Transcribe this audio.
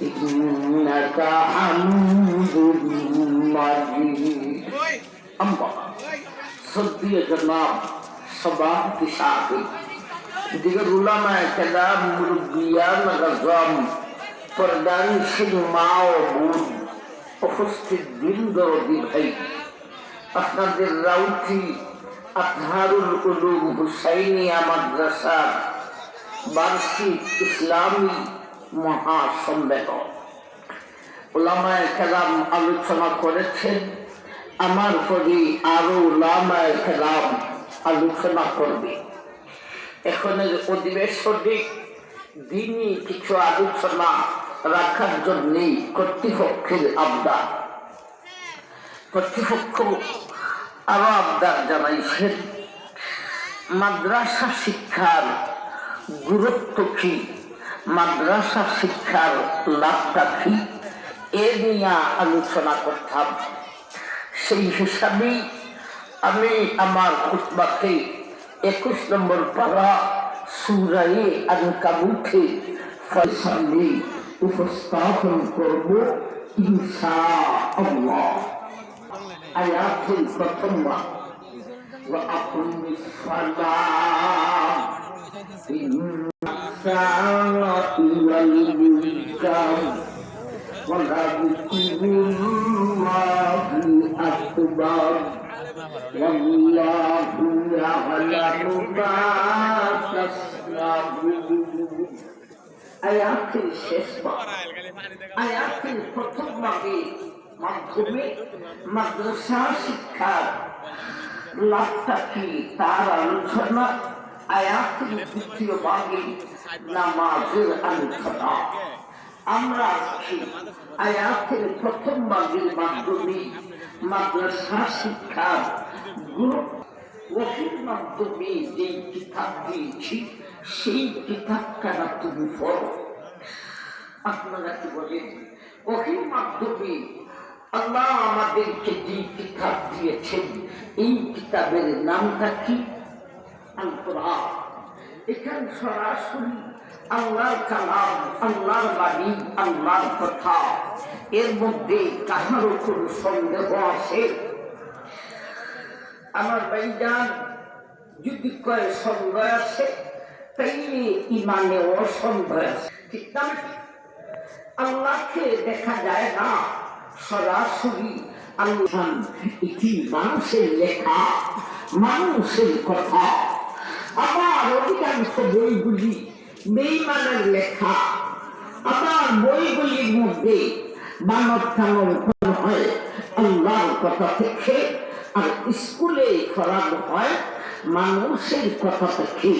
إنك حميد مجيد أما صدي جناب সভাপতি সাহেব দিকে উলামা কেদাম মুরব্বিয়ান গজম প্রদান সিং মা ও বোন উপস্থিত বৃন্দ ভাই আপনাদের রাউটি আতহারুল উলুম হুসাইনিয়া মাদ্রাসার বার্ষিক ইসলামী মহাসম্মেলন। ওলামায় কেরাম আলোচনা করেছেন, আমার পরে আরও ওলামায় কেরাম আলোচনা করবে। এখনের অধিবেশনে দিনই কিছু আলোচনা রাখার জন্যই কর্তৃপক্ষের আবদার। কর্তৃপক্ষ আরও আবদার জানাইছেন, মাদ্রাসা শিক্ষার গুরুত্ব কি? মাদ্রাসা শিক্ষার লাভটা কি এ নিয়ে আলোচনা করতাম সেই হিসাবেই আমি আমার খুতবাকে একুশ নম্বর পাড়া সুরাই আনকাবুকে ফয়সালি উপস্থাপন করব ইনশা আল্লাহ আয়াতের প্রথম وأقم الصلاة إن الساعة والإنسان ولذكر الله أكبر والله يعلم ما تصنعون আয়াতের শেষ ভাগ আয়াতের প্রথম ভাগে মাধ্যমে মাদ্রাসা শিক্ষার লাভটা কি তার আলোচনা আয়াতের দ্বিতীয় ভাগে নামাজের আলোচনা আমরা আয়াতের প্রথম ভাগের মাধ্যমে। মাদ্রাসা শিক্ষার ওহির মাধ্যমে যেই কিতাব দিয়েছি, সেই কিতাবটা না তুমি পড়ো আপনারা কি বলেন? ওহির মাধ্যমে আল্লাহ আমাদেরকে যে কিতাব দিয়েছেন, এই কিতাবের নামটা কি? আল কোরআন। সরাসরি আল্লাহর কালাম, আল্লাহর বাণী কথা। এর মধ্যে কাহারও কোনো সন্দেহ আছে? আমার ভাইজান, যদি কয় সন্দেহ আছে, তাইলে ইমানে অসন্দেহ ঠিক না আল্লাহকে দেখা যায় না, সরাসরি আল্লাহ এটি মানুষের লেখা, মানুষের কথা। আমার অধিকাংশ বইগুলি বেইমানের লেখা। আমার বইগুলির মধ্যে মানব টানব হয়, আল্লাহর কথা থেকে, আর স্কুলে করানো হয় মানুষের কথা থেকে।